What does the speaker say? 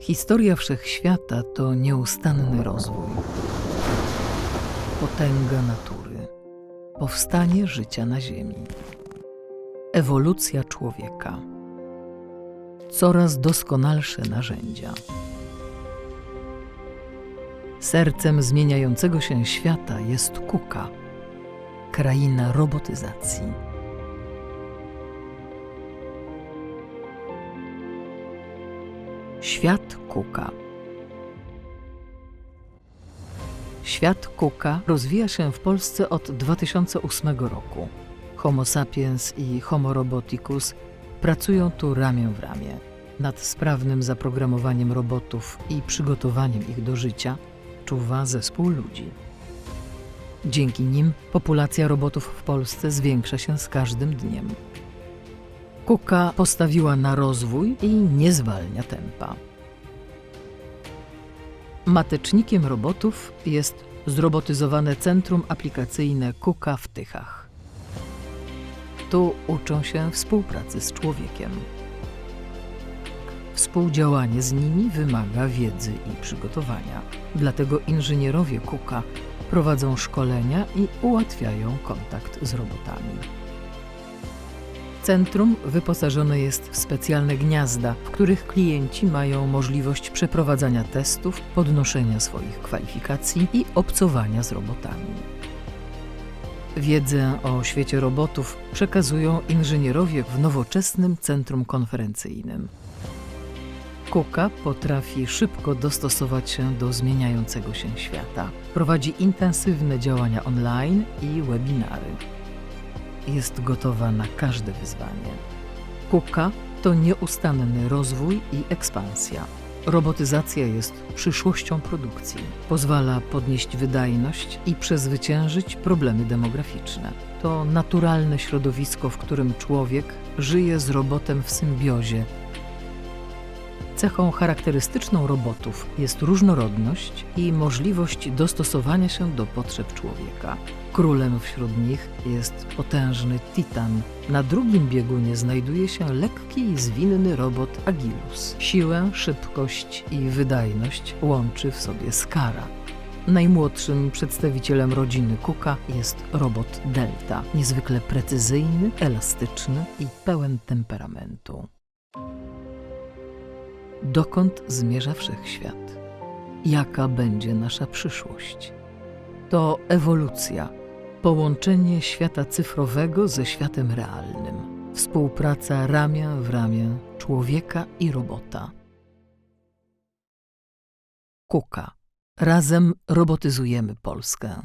Historia wszechświata to nieustanny rozwój, potęga natury, powstanie życia na Ziemi, ewolucja człowieka, coraz doskonalsze narzędzia. Sercem zmieniającego się świata jest Kuka, kraina robotyzacji. Świat Kuka. Świat Kuka rozwija się w Polsce od 2008 roku. Homo sapiens i Homo roboticus pracują tu ramię w ramię. Nad sprawnym zaprogramowaniem robotów i przygotowaniem ich do życia czuwa zespół ludzi. Dzięki nim populacja robotów w Polsce zwiększa się z każdym dniem. Kuka postawiła na rozwój i nie zwalnia tempa. Matecznikiem robotów jest zrobotyzowane centrum aplikacyjne Kuka w Tychach. Tu uczą się współpracy z człowiekiem. Współdziałanie z nimi wymaga wiedzy i przygotowania. Dlatego inżynierowie Kuka prowadzą szkolenia i ułatwiają kontakt z robotami. Centrum wyposażone jest w specjalne gniazda, w których klienci mają możliwość przeprowadzania testów, podnoszenia swoich kwalifikacji i obcowania z robotami. Wiedzę o świecie robotów przekazują inżynierowie w nowoczesnym centrum konferencyjnym. Kuka potrafi szybko dostosować się do zmieniającego się świata. Prowadzi intensywne działania online i webinary jest gotowa na każde wyzwanie. Kuka to nieustanny rozwój i ekspansja. Robotyzacja jest przyszłością produkcji. Pozwala podnieść wydajność i przezwyciężyć problemy demograficzne. To naturalne środowisko, w którym człowiek żyje z robotem w symbiozie. Cechą charakterystyczną robotów jest różnorodność i możliwość dostosowania się do potrzeb człowieka. Królem wśród nich jest potężny Titan. Na drugim biegunie znajduje się lekki i zwinny robot Agilus. Siłę, szybkość i wydajność łączy w sobie Skara. Najmłodszym przedstawicielem rodziny Kuka jest robot Delta, niezwykle precyzyjny, elastyczny i pełen temperamentu. Dokąd zmierza wszechświat? Jaka będzie nasza przyszłość? To ewolucja, połączenie świata cyfrowego ze światem realnym, współpraca ramię w ramię człowieka i robota. Kuka. Razem robotyzujemy Polskę.